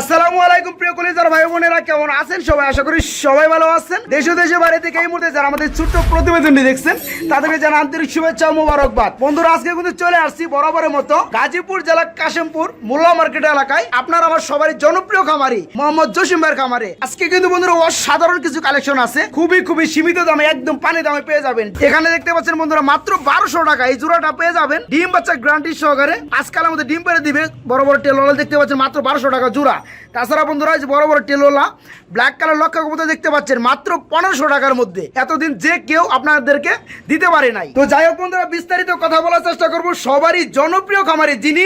আসসালামু আলাইকুম, প্রিয় কলিজার ভাই বোনেরা, কেমন আছেন সবাই? আশা করি সবাই ভালো আছেন। দেশ দেশে বাইরে থেকে এই মুহূর্তে যারা আমাদের ছোট্ট প্রতিবেদনটি দেখছেন, তাদেরকে জানা আন্তরিক শুভেচ্ছা মোবারকবাদ। বন্ধুরা, আজকে কিন্তু চলে আসছি বরাবরের মতো গাজীপুর জেলা কাশিমপুর মোল্লা মার্কেট এলাকায়। আপনার আমার সবারই জনপ্রিয় খামারি, মোহাম্মদ জসিম ভাইয়ের খামারে। আজকে কিন্তু বন্ধুরা অসাধারণ কিছু কালেকশন আছে। খুবই খুবই সীমিত দামে, একদম পানি দামে পেয়ে যাবেন। এখানে দেখতে পাচ্ছেন বন্ধুরা, মাত্র বারোশো টাকা। এই জোড়াটা পেয়ে যাবেন। ডিম বাচ্চা গ্রান্টি সহকারে। আজকাল আমাদের ডিম পেরে দিবে বড় বড় টেলোলা দেখতে পাচ্ছেন মাত্র বারোশো টাকা জোড়া। তাছাড়া বন্ধুরা এই যে বড় বড় টেলোলা ব্ল্যাক কালার লক্ষ্য কবুতর দেখতে পাচ্ছেন মাত্র পনেরোশো টাকার মধ্যে। এতদিন যে কেউ আপনাদেরকে দিতে পারে নাই। তো যাই হোক বন্ধুরা বিস্তারিত কথা বলার চেষ্টা করব। সবারই জনপ্রিয় খামারে যিনি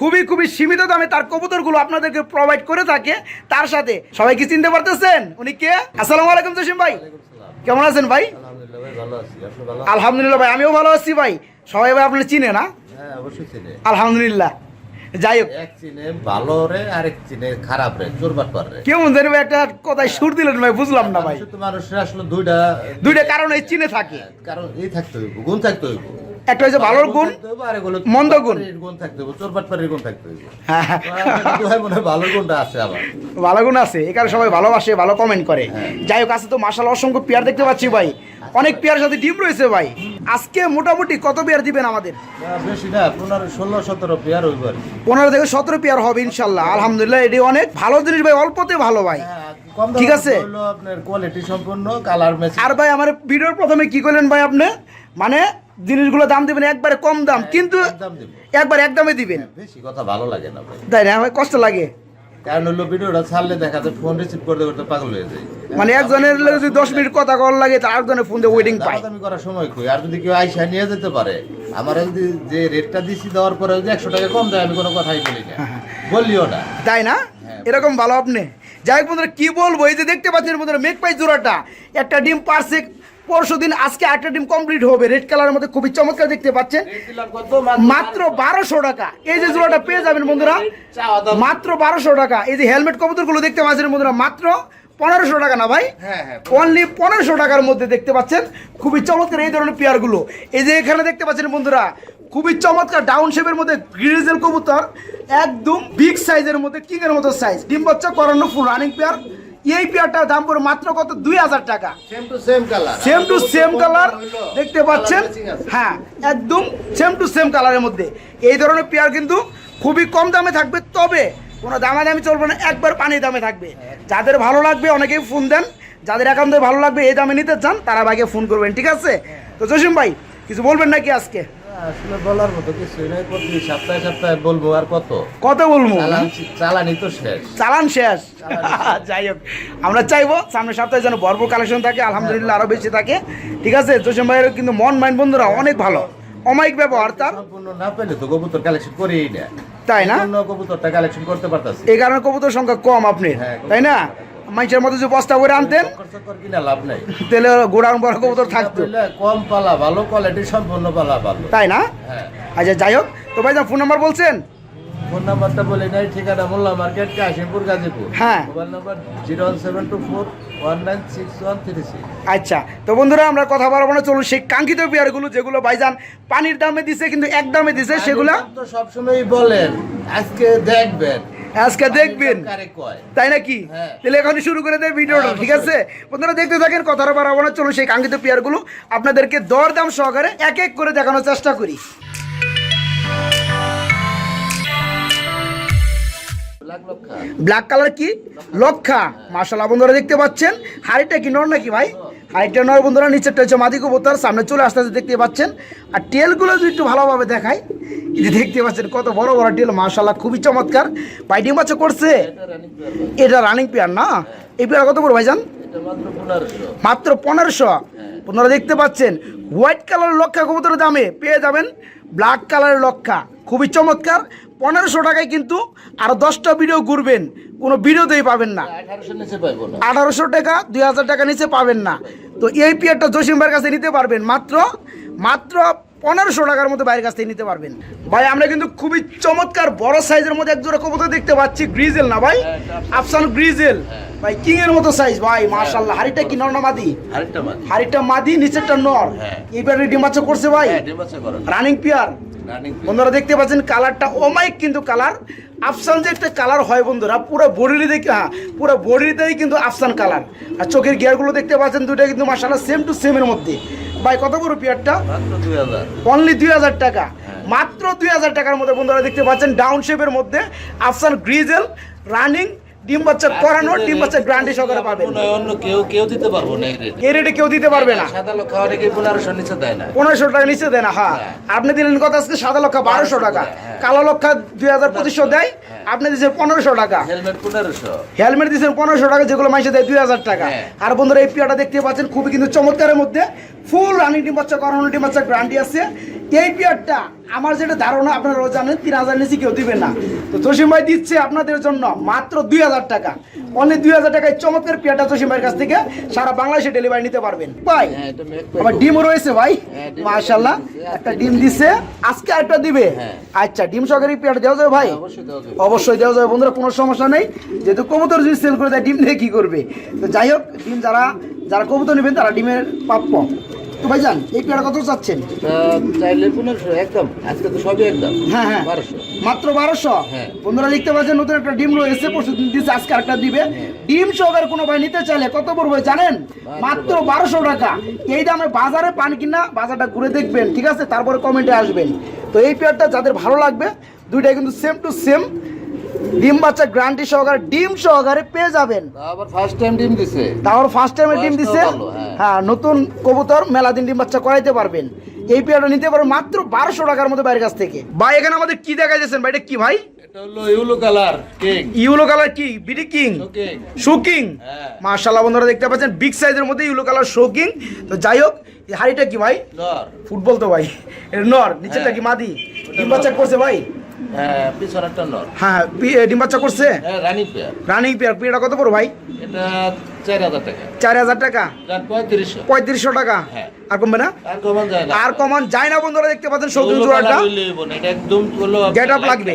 খুবই খুবই সীমিত দামে তার কবুতরগুলো আপনাদেরকে প্রোভাইড করে থাকে তার সাথে। সবাই কি চিনতে পারতেছেন? উনি কে? আসসালামু আলাইকুম জসিম ভাই। কেমন আছেন ভাই? আলহামদুলিল্লাহ ভাই আমিও ভালো আছি ভাই। সবাই ভাই আপনি চিনে না? হ্যাঁ অবশ্যই আলহামদুলিল্লাহ। যাই হোক। এক চিনে ভালো রে আরেক চিনে খারাপ রে চোরবাট পার রে। কেমন জানি ভাই একটা কথায় সুর দিলেন ভাই বুঝলাম না ভাই। তো মানুষের আসলে দুইটা দুইটা কারণ এই চিনে থাকে। কারণ এই থাকতে হইব গুণ থাকতে হইব। একটা হচ্ছে ভালোর গুণ মন্দ গুণ। গুণ থাকতে হইব চোরবাট পারের গুণ থাকতে হ্যাঁ, হ্যাঁ। মনে হয় ভালো গুণটা আছে আবার। ভালো গুণ আছে এখানে সবাই ভালোবাসে ভালো কমেন্ট করে। হ্যাঁ। যাই হোক আছে তো মাসাল অসংখ্য পেয়ার দেখতে পাচ্ছি ভাই। অনেক পেয়ার সাথে ডিম রয়েছে ভাই। আজকে মোটামুটি কত পেয়ার দিবেন আমাদের? বেশি না পনেরো ষোলো সতেরো পেয়ার হইব পনেরো থেকে সতেরো পেয়ার হবে ইনশাল্লাহ। আলহামদুলিল্লাহ এটি অনেক ভালো জিনিস ভাই অল্পতে ভালো ভাই। হ্যাঁ, ঠিক আছে। কোয়ালিটি সম্পূর্ণ কালার ম্যাচ আর ভাই আমার ভিডিওর প্রথমে কি করলেন ভাই আপনি? মানে জিনিসগুলো দাম দিবেন একবারে কম দাম কিন্তু একদম দিব। একবার একদমে দিবেন। বেশি কথা ভালো লাগে না ভাই। তাই না কষ্ট লাগে। কারণ হলো ভিডিওটা ছাড়লে দেখা যায় ফোন রিসিভ করতে করতে পাগল হয়ে যায়। মানে একজনের যদি দশ মিনিট কথা কল লাগে তার একজনের ফোন দিয়ে ওয়েটিং পায়। দামাদামি করার সময় কই? আর যদি কেউ আইসা নিয়ে যেতে পারে আমার যদি যে রেটটা দিছি দেওয়ার পরে যদি একশো টাকা কম দেয় আমি কোনো কথাই বলি না। বললিও না। তাই না? হ্যাঁ। এরকম ভালো আপনি? যাই হোক বন্ধুরা কি বলব? এই যে দেখতে পাচ্ছেন বন্ধুরা মেঘ পাই জোড়াটা। একটা ডিম পারছে পরশু দিন আজকে একটা ডিম কমপ্লিট হবে। রেড কালারের মধ্যে খুবই চমৎকার দেখতে পাচ্ছেন। মাত্র বারোশো। টাকা। এই যে জোড়াটা পেয়ে যাবেন বন্ধুরা মাত্র বারোশো টাকা। এই যে হেলমেট কবুতরগুলো দেখতে পাচ্ছেন বন্ধুরা মাত্র পনেরোশো টাকা না ভাই? হ্যাঁ, হ্যাঁ। অনলি পনেরোশো টাকার মধ্যে দেখতে পাচ্ছেন। খুবই চমৎকার এই ধরনের পেয়ারগুলো এই যে এখানে দেখতে পাচ্ছেন বন্ধুরা খুবই চমৎকার ডাউন শেপের মধ্যে গ্রিজেল কবুতর একদম বিগ সাইজের মধ্যে কিং এর মতো সাইজ ডিম বাচ্চা করানো ফুল রানিং পেয়ার এই পেয়ারটার দাম পড়ে মাত্র কত? দুই হাজার টাকা। সেম টু সেম কালার দেখতে পাচ্ছেন? হ্যাঁ একদম সেম টু সেম কালারের মধ্যে। এই ধরনের পেয়ার কিন্তু খুবই কম দামে থাকবে তবে কোনো দামাদামি চলবে না একবার পানি দামে থাকবে। যাদের ভালো লাগবে অনেকেই ফোন দেন। যাদের একান্ত ভালো লাগবে এই দামে নিতে চান তারা ভাইকে ফোন করবেন ঠিক আছে? তো জসিম ভাই কিছু বলবেন নাকি আজকে? আসলে বলার মতো কিছু নাই প্রতি সপ্তাহে সপ্তাহে বলব আর কত? কত বলব? চালান তো শেষ। চালান শেষ। যাই হোক আমরা চাইব সামনের সপ্তাহে যেন ভরপুর কালেকশন থাকে আলহামদুলিল্লাহ আরও বেশি থাকে। ঠিক আছে জসিম ভাইয়ের কিন্তু মন মাইন্ড বন্ধুরা অনেক ভালো। অমায়িক ব্যবহার তার। সম্পূর্ণ না পেলে তো কবুতর কালেকশন করেই না তাই না? কবুতরটা কালেকশন করতে পারতাছি। এই কারণে কবুতর সংখ্যা কম আপনি হ্যাঁ, তাই না? মানুষের মধ্যে যে বস্তা করে আনতেন কিনা লাভ নাই। তাহলে গোড়াউন বড় কবুতর থাকতো। কম পালা ভালো কোয়ালিটি সম্পূর্ণ পালা ভালো। তাই না? হ্যাঁ। আচ্ছা যাই হোক তো ভাই ফোন নাম্বার বলছেন? ফোন নাম্বারটা বলে নাই ঠিকানা মোল্লা মার্কেট কাশিমপুর গাজীপুর। হ্যাঁ। Mobile number zero one seven two four one nine six one three six আচ্ছা তো বন্ধুরা আমরা কথা বলব না চলুন সেই কাঙ্ক্ষিত পেয়ারগুলো যেগুলো ভাইজান পানির দামে দিছে কিন্তু এক দামে দিছে সেগুলো তো সবসময়ই বলেন আজকে দেখবেন। আজকে দেখবেন। তাই নাকি? হ্যাঁ। তাহলে এখনই শুরু করে দেয় ভিডিওটা হ্যাঁ, ঠিক আছে? বন্ধুরা দেখতে থাকেন কথাটা বাড়াবো না চলুন সেই কাঙ্ক্ষিত পেয়ারগুলো আপনাদেরকে দর দাম সহকারে এক এক করে দেখানোর চেষ্টা করি। ব্ল্যাক কালার কি? লক্ষা। মার্শাল্লাহ বন্ধুরা দেখতে পাচ্ছেন। হাড়িটা কি নর নাকি ভাই? হাড়িটা নয় বন্ধুরা, নিচেরটা হচ্ছে মাদি কবুতর। সামনে চলে আসতে আসতে দেখতে পাচ্ছেন? আর টেলগুলো যদি একটু ভালোভাবে দেখায় যে দেখতে পাচ্ছেন কত বড় বড় টেল মার্শাল্লাহ খুবই চমৎকার। বাইডিং বাচ্চা করছে? এটা রানিং পেয়ার। এটা না? এই পেয়ার কত বড় ভাইজান? মাত্র পনেরোশো। মাত্র পনেরোশো আপনারা দেখতে পাচ্ছেন? হোয়াইট কালার লক্ষা কবুতরের দামে পেয়ে যাবেন ব্ল্যাক কালারের লক্ষা। খুবই চমৎকার। পনেরোশো টাকায় কিন্তু আরও দশটা ভিডিও ঘুরবেন। কোনো ভিডিওতেই পাবেন না। আঠারোশো টাকা দুই হাজার টাকা নিচে পাবেন না। তো এই পিয়ারটা জসিম ভাইয়ের কাছে নিতে পারবেন। মাত্র মাত্র পনেরোশো টাকার মতো বাইরের কাছ থেকে নিতে পারবেন। ভাই আমরা কিন্তু খুবই চমৎকার বড় সাইজের মধ্যে একজোড়া কবুতর দেখতে পাচ্ছি গ্রিজেল না ভাই? আফসান গ্রিজেল। ভাই কিং এর মতো সাইজ ভাই মাশাল্লাহ হাড়িটা কি নর না মাদি? আরেকটা মাছ হাড়িটা মাদি নিচেরটা নর। হ্যাঁ। এই পেয়ারে ডিম বাচ্চা করছে ভাই? হ্যাঁ রানিং পিয়ার বন্ধুরা দেখতে পাচ্ছেন কালারটা অমাইক কিন্তু কালার। আফসান যে একটা কালার হয় বন্ধুরা পুরো বডির দেখে হ্যাঁ পুরো বডিতেই কিন্তু আফসান কালার। আর চোখের গিয়ারগুলো দেখতে পাচ্ছেন দুটো কিন্তু মাসাল্লাহ সেম টু সেমের মধ্যে। ভাই কত বড় পিয়ারটা? অনলি দুই হাজার। টাকা। মাত্র দুই হাজার টাকার মধ্যে বন্ধুরা দেখতে পাচ্ছেন ডাউন শেপের মধ্যে আফসান গ্রিজেল রানিং ডিম বাচ্চা করানো ডিম বাচ্চা সহকারে পাবেন। অন্য কেউ কেউ দিতে পারব না এই রেটে কেউ দিতে পারবে না। সাদা লোক খাওয়া নাকি পনেরোশো নিচে দেয় না। পনেরোশো টাকা নিচে দেয় না হ্যাঁ। আপনি দিলেন কত আজকে সাদা লক্ষ বারোশো টাকা। হ্যাঁ। কালো লক্ষ দুই হাজার পঁচিশশো দেয় আপনি দিচ্ছেন পনেরোশো টাকা। হেলমেট পনেরোশো। হেলমেট পনেরোশো টাকা যেগুলো মাইসে দেয় দুই হাজার টাকা। হ্যাঁ। আর বন্ধুরা এই পিয়াটা দেখতে পাচ্ছেন খুবই কিন্তু চমৎকারের মধ্যে। ফুল রানিং ডিম বাচ্চা করানো ডিম বাচ্চা গ্রান্টি আছে। এই পিয়ারটা আমার যেটা ধারণা আপনারাও জানেন তিন হাজার নিচে কেউ দিবেন না। তো জসিম ভাই দিচ্ছে আপনাদের জন্য মাত্র দুই হাজার টাকা। অনলি দুই হাজার টাকায় চমৎকার পিয়াটা জসিম ভাইয়ের কাছ থেকে সারা বাংলাদেশে ডেলিভারি নিতে পারবেন। ভাই হ্যাঁ আবার ডিমও রয়েছে ভাই। হ্যাঁ, মাশাল্লাহ একটা ডিম দিছে। আজকে আরেকটা দিবে? হ্যাঁ। আচ্ছা ডিম সহকারে পেয়ার দেওয়া যাবে ভাই? অবশ্যই দেওয়া যাবে। অবশ্যই দেওয়া যাবে বন্ধুরা কোনো সমস্যা নেই। যেহেতু কবুতর যদি সেল করে দেয় ডিম দিয়ে কি করবে? তো যাই হোক ডিম যারা যারা কবুতর নেবেন তারা ডিমের প্রাপ্য। তো এই পেয়ারা কত চাচ্ছেন? চাইলে পনেরোশো একদম। আজকে তো সবই একদম। হ্যাঁ হ্যাঁ। বারোশো। মাত্র বারোশো? হ্যাঁ। বন্ধুরা দেখতে পাচ্ছেন নতুন একটা ডিম রয়েছে পরশু দিন দিচ্ছে আজকে আরেকটা দিবে। ডিম সহকারে কোনো ভাই নিতে চাইলে কত পড়বে জানেন? মাত্র বারোশো। টাকা। এই দামে বাজারে পান কিনা বাজারটা ঘুরে দেখবেন ঠিক আছে? তারপরে কমেন্টে আসবেন। তো এই পেয়ারটা যাদের ভালো লাগবে দুইটাই কিন্তু সেম টু সেম ডিম বাচ্চা গ্রান্টি সহকারে ডিম সহকারে পেয়ে যাবেন। আবার ফার্স্ট টাইম ডিম দিছে। তারপর ফার্স্ট টাইমে ডিম দিছে। হ্যাঁ। হ্যাঁ নতুন কবুতর মেলা দিন ডিম বাচ্চা করাইতে পারবেন। এই পেয়ারটা নিতে পারবেন মাত্র বারোশো টাকার মধ্যে বাইরের কাছ থেকে। ভাই এখানে আমাদের কি দেখা যাচ্ছেন ভাই? এটা কি ভাই? এটা হলো yellow colour cake yellow colour কি? BD king? শোকিং? হ্যাঁ। মার্শাল্লাহ বন্ধুরা দেখতে পাচ্ছেন বিগ সাইজের মধ্যে ইউলো কালার শোকিং। তো যাই হোক এই হাড়িটা কি ভাই? নর। ফুটবল তো ভাই। এটা নর নিচেরটা কি মাদি? ডিম বাচ্চা করছে ভাই? হ্যাঁ পিছনেরটা নর। হ্যাঁ ডিম বাচ্চা করছে? হ্যাঁ রানি পেয়ার। রানিং পেয়ার পিয়ারটা কত পড়ো ভাই? এটা চার হাজার টাকা। চার হাজার টাকা? পঁয়ত্রিশশো। পঁয়ত্রিশশো টাকা? হ্যাঁ। আর কমবে না? আর কমান যায় না। বন্ধুরা দেখতে পাচ্ছেন ইউলো জোড়াটা একদম গেট আপ লাগবে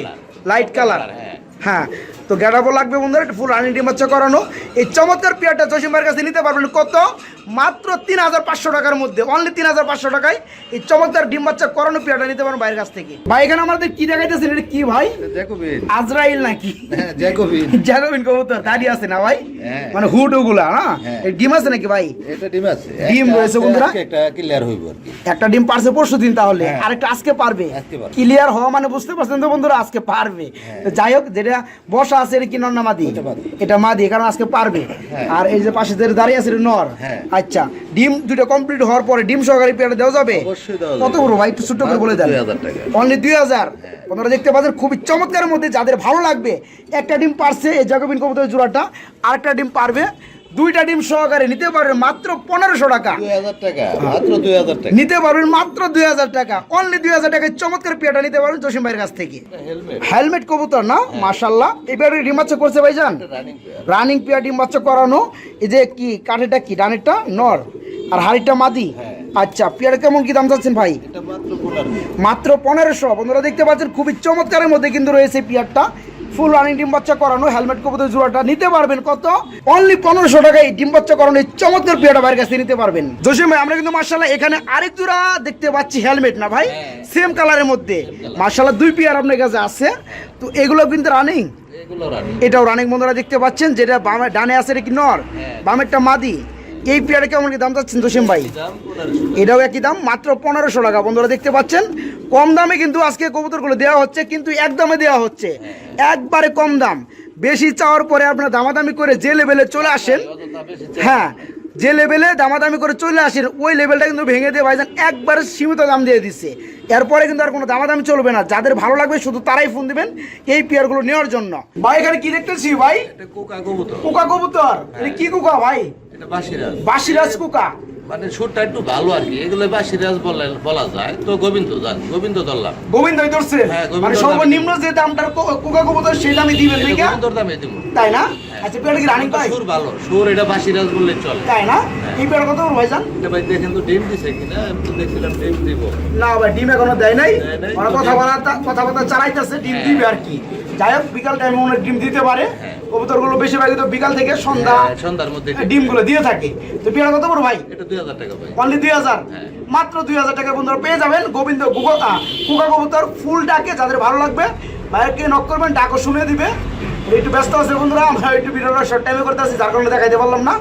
লাইট কালার হ্যাঁ। হ্যাঁ তো গেট আপও লাগবে বন্ধুরা একটু ফুল রানিং ডিম বাচ্চা করানো। এই চমৎকার পেয়ারটা জসিমের কাছে নিতে পারবেন। কত? মাত্র তিন হাজার পাঁচশো টাকার মধ্যে অনলি তিন হাজার পাঁচশো টাকায় এই চমৎকার ডিম বাচ্চা করানো পেয়ারটা নিতে পারবেন বাইরের কাছ থেকে। ভাই এখানে আমাদের কি দেখাইতেছেন? এটা কি ভাই? আজরাইল নাকি? হ্যাঁ জ্যাকোবিন। কবুতর দাঁড়িয়ে আছে না ভাই? হ্যাঁ। মানে হুট ওগুলা না? হ্যাঁ। এই ডিম আছে নাকি ভাই? এটা ডিম আছে। ডিম একটা রয়েছে বন্ধুরা? একটা ক্লিয়ার হইব আর কি। একটা ডিম পারছে পরশু দিন তাহলে। হ্যাঁ। আরেকটা আজকে পারবে। আজকে ক্লিয়ার হওয়া মানে বুঝতে পারছেন তো বন্ধুরা আজকে পারবে। যাই হোক যেটা বসা আছে এটা কি নর না মাদি? এটা মাদি। কারণ আজকে পারবে। আর এই যে পাশে যে দাঁড়িয়ে আছে নর। হ্যাঁ। আচ্ছা ডিম দুটা কমপ্লিট হওয়ার পরে ডিম সহকারে পেয়ারটা দেওয়া যাবে? কত বড় ভাই? একটু ছোট্ট করে বলে দেন। অনলি দুই হাজার? আপনারা দেখতে পাচ্ছেন খুবই চমৎকারের মধ্যে যাদের ভালো লাগবে একটা ডিম পারছে এই জাগবিন কবুতরের জোড়াটা আরেকটা ডিম পারবে দুইটা ডিম সহকারে নিতে পারবেন মাত্র পনেরোশো টাকা। নিতে পারবেন মাত্র দুই হাজার টাকা। অনলি দুই হাজার টাকায় চমৎকার পেয়াটা নিতে পারবেন জসিম ভাইয়ের কাছ থেকে। হেলমেট কবুতর না? মাশাল্লাহ এবার ডিম বাচ্চা করছে ভাইজান? রানিং পেয়ার রানিং পেয়ার ডিম বাচ্চা করানো। এই যে কি কাঠেরটা কি? ডানেরটা? নর। আর হাড়িটা মাদি? হ্যাঁ। আচ্ছা পেয়ার কেমন কি দাম চাচ্ছেন ভাই? মাত্র পনেরোশো। বন্ধুরা দেখতে পাচ্ছেন খুবই চমৎকারের মধ্যে কিন্তু রয়েছে পিয়ারটা। ফুল রানিং ডিম বাচ্চা করানো হেলমেট কবুতর জোড়াটা নিতে পারবেন কত? অনলি পনেরোশো টাকায় ডিম বাচ্চা করানো এই চমৎকার পিয়ারটা বাইরের কাছে নিতে পারবেন। জসিম ভাই আমরা কিন্তু মার্শাল্লাহ এখানে আরেক জোড়া দেখতে পাচ্ছি হেলমেট না ভাই? সেম কালারের মধ্যে। মার্শাল্লাহ দুই পিয়ার আপনার কাছে আছে। তো এগুলো কিন্তু রানিং এটাও রানিং বন্ধুরা দেখতে পাচ্ছেন যেটা বামে ডানে আছে এটা কি নর? হ্যাঁ। বামেরটা মাদি। এই পেয়ারে কেমন কি দাম চাচ্ছেন জসিম ভাই? এটাও একই দাম মাত্র পনেরোশো টাকা বন্ধুরা দেখতে পাচ্ছেন। কম দামে কিন্তু আজকে কবুতরগুলো দেওয়া হচ্ছে কিন্তু এক দামে দেওয়া হচ্ছে। একবারে কম দাম। বেশি চাওয়ার পরে আপনার দামাদামি করে যে লেভেলে চলে আসেন হ্যাঁ যে লেভেলে দামাদামি করে চলে আসেন ওই লেভেলটা কিন্তু ভেঙে দিয়ে ভাইজান একবারে সীমিত দাম দিয়ে দিচ্ছে এরপরে কিন্তু আর কোনো দামাদামি চলবে না। যাদের ভালো লাগবে শুধু তারাই ফোন দিবেন এই পেয়ারগুলো নেওয়ার জন্য। ভাই এখানে কি দেখতেছি ভাই? কোকা কবুতর। এটা কি কুকা ভাই? বাসিরাজ কুকা। মানে সুরটা একটু ভালো আর কি। এগুলো বাসিরাজ বলে বলা যায়। তো গোবিন্দ গোবিন্দ ধরলাম। গোবিন্দ ধরছে? হ্যাঁ, মানে দামে সর্বনিম্ন যে দামটার কো- কোকা কবুতর সেই দামে দিবেন গোবিন্দর দামে দিব। তাই না? আচ্ছা পেয়ারটা কি রানিং পাই? সুর ভালো সুর এটা বাসিরাজ বললে চলে। তাই না? এই পেয়ার কত এটা ভাই দেখেন তো ডিম দিছে কিনা আমি তো দেখছিলাম ডিম দিব। না ভাই ডিম এখনও দেয় নাই। ওরা কথা বলা চালাইতেছে ডিম হ্যাঁ। দিবে আর কি। যাই হোক বিকাল টাইমে হয় ডিম দিতে পারে। হ্যাঁ। কবুতরগুলো বেশিরভাগ তো বিকাল থেকে সন্ধ্যা হ্যাঁ, সন্ধ্যার মধ্যে ডিমগুলো দিয়ে। থাকে। তো পেয়ারা কত বড় ভাই? এটা দুই হাজার টাকা ভাই। অনলি দুই হাজার? হ্যাঁ। মাত্র দুই হাজার টাকা বন্ধুরা পেয়ে যাবেন গোবিন্দ কুকা কুকা কবুতর ফুল ডাকে যাদের ভালো লাগবে ভাইকে নক করবেন ডাকও শুনে দিবে। একটু ব্যস্ত আছে বন্ধুরা আমরা একটু ভিডিওটা শর্ট টাইমে করতে আসি যার কারণে দেখাইতে পারলাম না।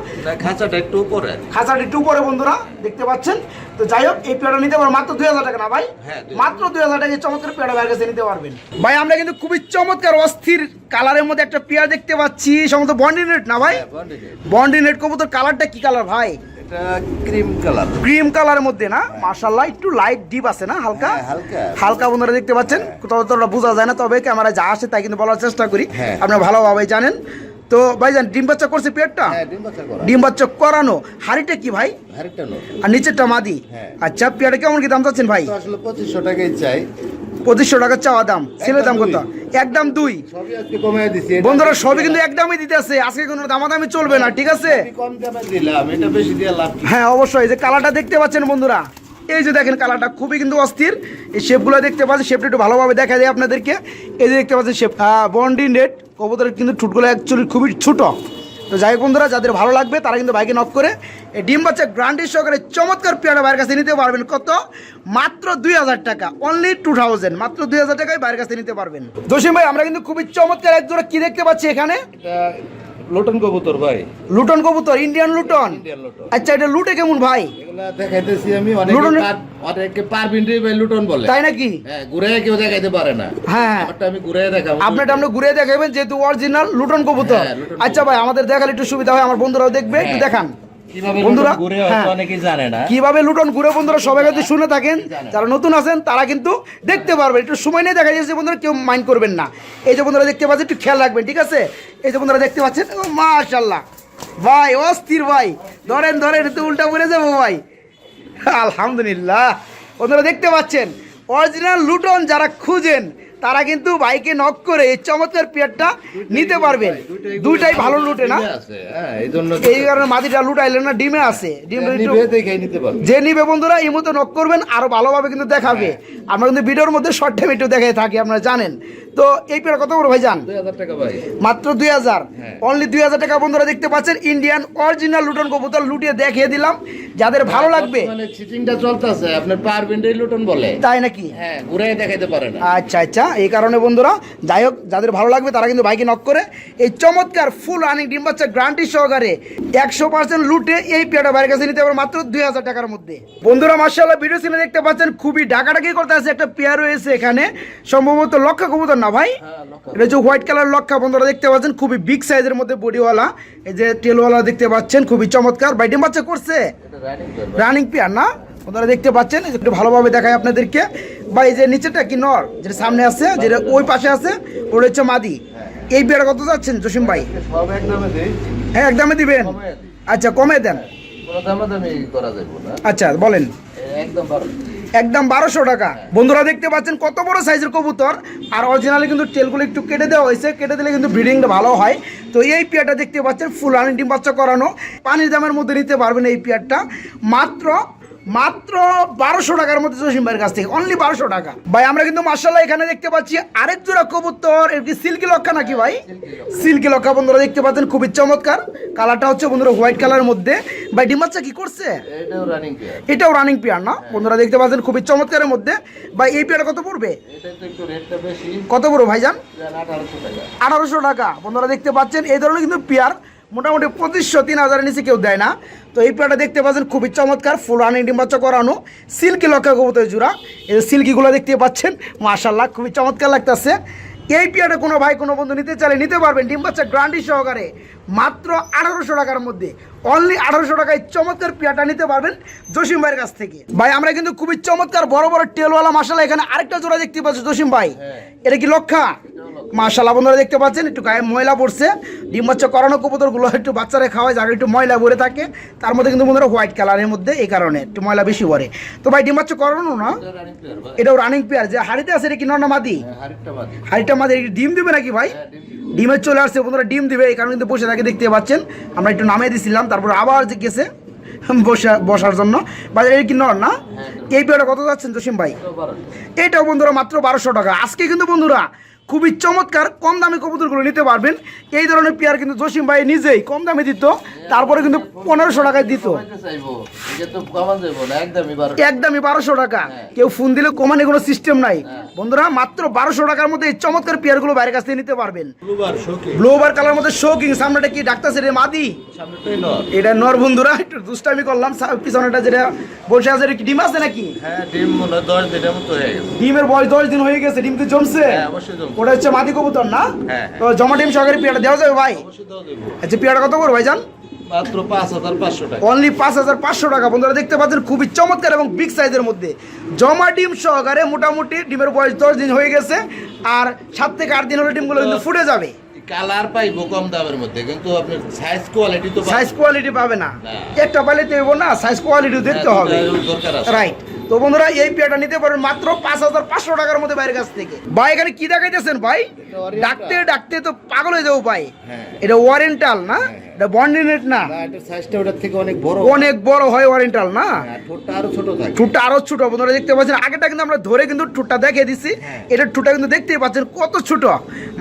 খাঁচাটা একটু উপরে। খাঁচাটি একটু পরে বন্ধুরা দেখতে পাচ্ছেন? তো যাই হোক এই পেয়ারা নিতে পারো মাত্র দুই হাজার টাকা না ভাই? হ্যাঁ, 2000 মাত্র দুই হাজার টাকা চমৎকার পেয়ারা ভাইয়ের কাছে নিতে পারবেন। ভাই আমরা কিন্তু খুবই চমৎকার অস্থির কালারের মধ্যে একটা পেয়ার দেখতে পাচ্ছি সম্ভবত বন্ডিনেট না ভাই? হ্যাঁ, বন্ডিনেট। বন্ডিনেট কবুতর কালারটা কি কালার ভাই? এটা ক্রিম কালার। ক্রিম কালারের মধ্যে না? মাশাল্লাহ একটু লাইট ডিপ আছে না? হালকা? হ্যাঁ, হালকা। হালকা বন্ধুরা দেখতে পাচ্ছেন? কোথাও তোরা বোঝা যায় না তবে ক্যামেরা যা আসে তাই কিন্তু বলার চেষ্টা করি। হ্যাঁ। আপনারা ভালোভাবে জানেন। তো ভাইজান ডিম বাচ্চা করছে পেটটা? হ্যাঁ ডিম বাচ্চা করানো। হাড়িটা কি ভাই? আর নিচেরটা মাদি? হ্যাঁ। আচ্ছা পেয়ারটা কেমন কি দাম চাচ্ছেন ভাই? আসলে পঁচিশশো টাকাই চাই। পঁচিশশো টাকা চাওয়া দাম ছেলে দাম কত। একদম দুই। বন্ধুরা সবই কিন্তু একদমই দিতে আছে। আজকে কোনো দামাদামি চলবে না ঠিক আছে? হ্যাঁ অবশ্যই। এই যে কালারটা দেখতে পাচ্ছেন বন্ধুরা এই যে দেখেন কালারটা খুবই কিন্তু অস্থির। এই শেপগুলো দেখতে পাচ্ছেন শেপটা একটু ভালোভাবে দেখা যায় আপনাদেরকে। এই যে দেখতে পাচ্ছেন শেপ বন্ডি নেট কবুতরের কিন্তু ঠুটগুলো অ্যাকচুয়ালি খুবই ছোট। তো যাই বন্ধুরা, যাদের ভালো লাগবে তারা কিন্তু বাইকে নক করে এই ডিম বাচ্চা গ্রান্ডের সহকারে চমৎকার পেয়ারা বাইরের কাছে নিতে পারবেন। কত? মাত্র দুই হাজার টাকা। অনলি টু থাউজেন্ড মাত্র দুই হাজার টাকায় বাইরের কাছে নিতে পারবেন। জসিম ভাই, আমরা কিন্তু খুবই চমৎকার একজোড়া কি দেখতে পাচ্ছি এখানে? লোটন কবুতর ভাই। লুটন কবুতর ইন্ডিয়ান লুটন? আচ্ছা এটা লুটে কেমন ভাই? দেখাইতেছি আমি অনেকে লুটন- পার- অনেকে পারবিন ভাই লুটন বলে। তাই নাকি? হ্যাঁ ঘুরে কেউ দেখাইতে পারে না। হ্যাঁ আমি ঘুরে দেখাবো। আপনারটা আমরা ঘুরে দেখাবেন যেহেতু অরিজিনাল লুটন কবুতর। হ্যাঁ, আচ্ছা ভাই আমাদের দেখালে একটু সুবিধা হয় আমার বন্ধুরাও দেখবে একটু হ্যাঁ। দেখান। বন্ধুরা, হ্যাঁ। কীভাবে লুটন ঘুরে বন্ধুরা সবাই যদি শুনে থাকেন যারা নতুন আছেন তারা কিন্তু দেখতে পারবেন। একটু সময় নিয়ে দেখা যাচ্ছে বন্ধুরা কেউ মাইন্ড করবেন না। এই যে বন্ধুরা দেখতে পাচ্ছেন একটু খেয়াল রাখবেন ঠিক আছে? এই যে বন্ধুরা দেখতে পাচ্ছেন মাশাল্লাহ ভাই অস্থির ভাই। ধরেন ধরেন একটু উল্টা পড়ে যাব ভাই। আলহামদুলিল্লাহ। বন্ধুরা দেখতে পাচ্ছেন অরিজিনাল লুটন যারা খুঁজেন তারা কিন্তু বাইকে নক করে এই চমৎকার পেয়ারটা নিতে পারবেন দুইটাই ভালো লুটে না? হ্যাঁ, এই জন্য এই কারণে মাটিটা লুটাইলেন না ডিমে আছে। পারবে। যে নিবে বন্ধুরা এই মতো নক করবেন আরও ভালোভাবে কিন্তু দেখাবে। আমরা কিন্তু ভিডিওর মধ্যে শর্ট টাইম একটু দেখাই থাকি আপনারা জানেন। তো এই পেয়ার কত বড় ভাই ভাই। মাত্র দুই হাজার। হ্যাঁ। অনলি দুই হাজার টাকা বন্ধুরা দেখতে পাচ্ছেন ইন্ডিয়ান অরিজিনাল লুটন কবুতর লুটিয়ে দেখিয়ে দিলাম। যাদের ভালো লাগবে চিটিংটা চলতেছে আপনার পারবিন রে লুটন বলে। তাই নাকি? হ্যাঁ ঘুরে দেখাইতে পারে না। আচ্ছা আচ্ছা। এই কারণে বন্ধুরা যাই হোক যাদের ভালো লাগবে তারা কিন্তু বাইকে নক করে। এই চমৎকার ফুল রানিং ডিম বাচ্চা গ্রান্টি সহকারে একশো পার্সেন্ট লুটে এই পেয়ারটা বাইরের কাছে নিতে পারবে মাত্র দুই হাজার টাকার মধ্যে। বন্ধুরা মার্শাল্লাহ ভিডিও সিনে দেখতে পাচ্ছেন খুবই ডাকাডাকি করতে আছে একটা পেয়ার রয়েছে এখানে। সম্ভবত লক্ষা কবুতর না ভাই? হ্যাঁ, এটা হচ্ছে হোয়াইট কালার লক্ষা বন্ধুরা দেখতে পাচ্ছেন খুবই বিগ সাইজের মধ্যে বডিওয়ালা এই যে টেলওয়ালা দেখতে পাচ্ছেন খুবই চমৎকার। ভাই ডিম বাচ্চা করছে? রানিং পেয়ার না? আপনারা দেখতে পাচ্ছেন একটু ভালোভাবে দেখায় আপনাদেরকে। বা এই যে নিচেটা কি নর যেটা সামনে আছে যেটা ওই পাশে আছে ওটা হচ্ছে মাদি। এই পেয়ার কত যাচ্ছেন জসিম ভাই? হ্যাঁ একদমে দিবেন? আচ্ছা কমে দেন। আচ্ছা বলেন। একদম বারোশো। টাকা। বন্ধুরা দেখতে পাচ্ছেন কত বড় সাইজের কবুতর। আর অরিজিনালি কিন্তু টেলগুলো একটু কেটে দেওয়া হয়েছে। কেটে দিলে কিন্তু ব্রিডিংটা ভালো হয়। তো এই পেয়ারটা দেখতে পাচ্ছেন ফুল রানিং ডিম বাচ্চা করানো। পানির দামের মধ্যে নিতে পারবেন এই পেয়ারটা। মাত্র মাত্র বারোশো টাকার মধ্যে জসিম ভাইয়ের কাছ থেকে অনলি বারোশো টাকা। ভাই আমরা কিন্তু মার্শাল্লাহ এখানে দেখতে পাচ্ছি আরেক জোড়া কবুতর কি সিল্কি লক্ষা নাকি ভাই? সিল্কি লক্ষা বন্ধুরা দেখতে পাচ্ছেন খুবই চমৎকার। কালারটা হচ্ছে বন্ধুরা হোয়াইট কালারের মধ্যে। ভাই ডিম বাচ্চা কি করছে? এটাও রানিং পেয়ার এটাও রানিং পেয়ার না? বন্ধুরা দেখতে পাচ্ছেন খুবই চমৎকারের মধ্যে। বা এই পেয়ারটা কত পড়বে? কত বড় ভাইজান? আঠারোশো টাকা। বন্ধুরা দেখতে পাচ্ছেন এই ধরনের কিন্তু পেয়ার মোটামুটি পঁচিশশো, তিন হাজারের নিচে কেউ দেয় না। তো এই পেয়ারটা দেখতে পাচ্ছেন, খুবই চমৎকার ফুল রানিং ডিম বাচ্চা করানো, সিল্কি লক্ষা কবুতর জোড়া। এই সিল্কিগুলো দেখতে পাচ্ছেন মাশাল্লাহ খুবই চমৎকার লাগতেছে। এই পেয়ারটা কোনো ভাই, কোনো বন্ধু নিতে চাইলে নিতে পারবেন, ডিম বাচ্চা গ্রান্ডি সহকারে। মাত্র আঠারোশো টাকার মধ্যে। অনলি আঠারোশো টাকায় চমৎকার পেয়ারটা নিতে পারবেন জসিম ভাইয়ের কাছ থেকে। ভাই আমরা কিন্তু খুবই চমৎকার বড় বড় টেলওয়ালা মাসালা এখানে আরেকটা জোড়া দেখতে পাচ্ছি জসিম ভাই। এটা কি লক্ষা? মাশাল্লাহ বন্ধুরা দেখতে পাচ্ছেন একটু গায়ে ময়লা পড়ছে। ডিম বাচ্চা করানো কবুতরগুলো একটু বাচ্চারা খাওয়ায় জায়গায় একটু ময়লা ভরে থাকে। তার মধ্যে কিন্তু বন্ধুরা হোয়াইট কালারের মধ্যে এই কারণে একটু ময়লা বেশি ভরে। তো ভাই ডিম বাচ্চা করানো না? এটাও রানিং পেয়ার যে হাড়িতে আছে এটা কি নর না মাদি? হ্যাঁ, হাড়িটা মাদি। ডিম দিবে নাকি ভাই? হ্যাঁ। ডিমের চলে আসছে বন্ধুরা ডিম দিবে এই কারণে কিন্তু বসে থাকে। দেখতে পাচ্ছেন আমরা একটু নামিয়ে দিছিলাম তারপর আবার যে গেছে বসা বসার জন্য। বাজারে কি নর না? এই পেয়ারটা কত যাচ্ছেন জসিম ভাই? এটাও বন্ধুরা মাত্র বারোশো টাকা। আজকে কিন্তু বন্ধুরা খুবই চমৎকার কম দামি কবুতরগুলো নিতে পারবেন। এই ধরনের পেয়ার কিন্তু জসিম ভাই নিজেই কম দামে দিত তারপরে কিন্তু পনেরোশো টাকায় দিত। তো একদমই বারোশো। টাকা। কেউ ফোন দিলে কমানে কোনো সিস্টেম নাই। বন্ধুরা মাত্র বারোশো টাকার মধ্যে এই চমৎকার পেয়ারগুলো বাইরের কাছ থেকে নিতে পারবেন। ব্লোবার কালার মধ্যে শোকিং সামনেটা কি ডাক্তার রে মাদি? এটা নর বন্ধুরা একটু দুষ্টামি করলাম পিছনেটা যেটা বসে আছে কি ডিম আছে নাকি? হ্যাঁ মনে হয় হয়ে ডিমের বয়স দশ দিন হয়ে গেছে ডিম কি জমছে। হ্যাঁ অবশ্যই জমছে। ওটা হচ্ছে মাদি কবুতর না? হ্যাঁ, তো জমা ডিম সহকারে পেয়ারটা দেওয়া যাবে ভাই? আচ্ছা পেয়ারটা কত করব ভাইজান? মাত্র পাঁচ হাজার পাঁচশো টাকা। অনলি পাঁচ হাজার পাঁচশো টাকা। বন্ধুরা দেখতে পাচ্ছেন খুবই চমৎকার এবং বিগ সাইজের মধ্যে। জমা ডিম সহকারে মোটামুটি ডিমের বয়স দশ দিন হয়ে গেছে আর সাত থেকে আট দিন হলে ডিমগুলো কিন্তু ফুটে যাবে। কালার পাইবো কম দামের মধ্যে কিন্তু আপনার সাইজ কোয়ালিটি তো সাইজ কোয়ালিটি পাবে না। না। একটা পাইলে তো না সাইজ কোয়ালিটিও দেখতে হ্যাঁ, হবে। রাইট তো বন্ধুরা এই পেয়ারটা নিতে পারেন মাত্র পাঁচ হাজার পাঁচশো টাকার মধ্যে বাইরের কাছ থেকে। ভাই এখানে কি দেখাইতেছেন ভাই? ডাকতে ডাকতে তো পাগল হয়ে যাব ভাই। হ্যাঁ। এটা ওয়ারেন্টাল না? এটা বন্ডিনেট না? না সাইজটা ওটার থেকে অনেক বড়। অনেক বড় হয় ওয়ারেন্টাল না? হ্যাঁ, ঠোঁটটা আরও ছোট থাকে। ঠুটটা আরও ছোট বন্ধুরা দেখতে পাচ্ছেন? আগেটা কিন্তু আমরা ধরে কিন্তু ঠুটটা দেখিয়ে দিছি। হ্যাঁ। এটার কিন্তু দেখতেই পাচ্ছেন কত ছোট।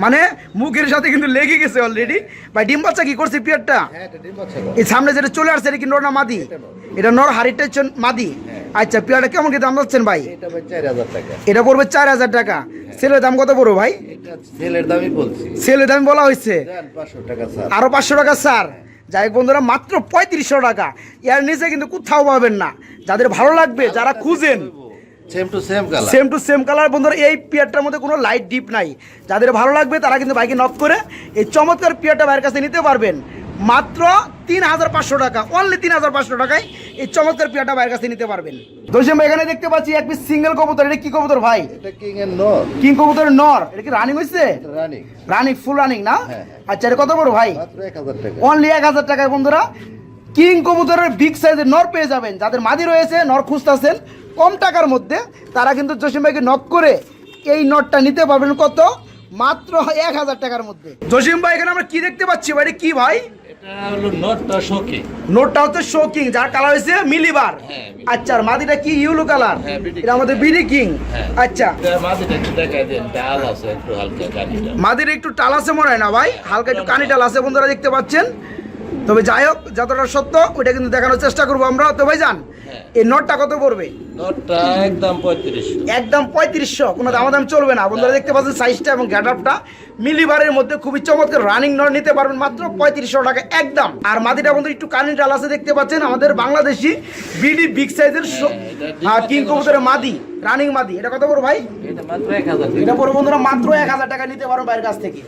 মানে মুখের সাথে কিন্তু লেগে গেছে অলরেডি ভাই ডিম বাচ্চা কি করছে পিয়ারটা? হ্যাঁ এটা। এই সামনে যেটা চলে আসছে এটা কি নর না মাদি? এটা নর। হাড়িটা মাদি। আচ্ছা পেয়ারটা কেমন কি দাম যাচ্ছেন ভাই? এটা ভাই চার হাজার টাকা। এটা পড়বে চার হাজার টাকা। সেলের দাম কত পড়বে ভাই? এটা সেলের দামই বলছি। সেলের দাম বলা হয়েছে? টাকা স্যার আরও পাঁচশো টাকা স্যার যাই হোক বন্ধুরা মাত্র পঁয়ত্রিশশো টাকা। এর নিচে কিন্তু কোথাও পাবেন না। যাদের ভালো লাগবে যারা খুঁজেন। Same to same colour same to same colour বন্ধুরা এই পিয়ারটার মধ্যে কোনো লাইট ডিপ নাই। যাদের ভালো লাগবে তারা কিন্তু বাইকে নক করে এই চমৎকার পিয়ারটা বাইরের কাছে নিতে পারবেন। মাত্র তিন হাজার পাঁচশো টাকা অনলি তিন হাজার পাঁচশো টাকায় এই চমৎকার পিয়ারটা বাইরের কাছে নিতে পারবেন। দোষেম এখানে দেখতে পাচ্ছি এক পিস সিঙ্গেল কবুতর এটা কি কবুতর ভাই? এটা কিং এর নর। কিং কবুতরের নর এটা কি রানিং হয়েছে রানিং রানিং ফুল রানিং না? হ্যাঁ, আচ্ছা এটা কত বড় ভাই? মাত্র টাকা। অনলি এক হাজার টাকায় বন্ধুরা। কিং কবুতরের বিগ সাইজের নর পেয়ে যাবেন। যাদের মাদি রয়েছে নর খুঁজতেছেন কম টাকার মধ্যে তারা কিন্তু জসিম ভাইকে নক করে এই নটটা নিতে পারবেন কত? মাত্র এক হাজার টাকার মধ্যে। জসিম ভাই এখানে আমরা কি দেখতে পাচ্ছি ভাই? কি ভাই? নটটা হচ্ছে শোকিং যার কালার হয়েছে মিলিবার। হ্যাঁ, আচ্ছা আর মাদিটা কি ইউলো কালার হ্যাঁ, এটা আমাদের বিডি কিং। হ্যাঁ। আচ্ছা। মাদির একটু টাল আছে মনে হয় না ভাই? হালকা একটু কানি টাল আছে বন্ধুরা দেখতে পাচ্ছেন। তবে যাই হোক যতটা সত্য ওইটা কিন্তু দেখানোর চেষ্টা করব আমরা। তো ভাই যান হ্যাঁ। এই নোটটা কত পড়বে? নটটা একদম পঁয়ত্রিশ একদম পঁয়ত্রিশশো কোনো দামাদাম চলবে না। বন্ধুরা দেখতে পাচ্ছেন সাইজটা এবং গ্যাট আপটা মিলিবারের মধ্যে খুবই চমৎকার রানিং নট নিতে পারবেন মাত্র পঁয়ত্রিশশো টাকা একদম। আর মাদিটা বন্ধু একটু কানি ডাল আছে দেখতে পাচ্ছেন আমাদের বাংলাদেশি বিডি বিগ সাইজের কিং কবুতরের মাদি রানিং মাদি। এটা কত বড় ভাই? এটা পরে বন্ধুরা মাত্র এক হাজার টাকা নিতে পারো বাইরের কাছ থেকে।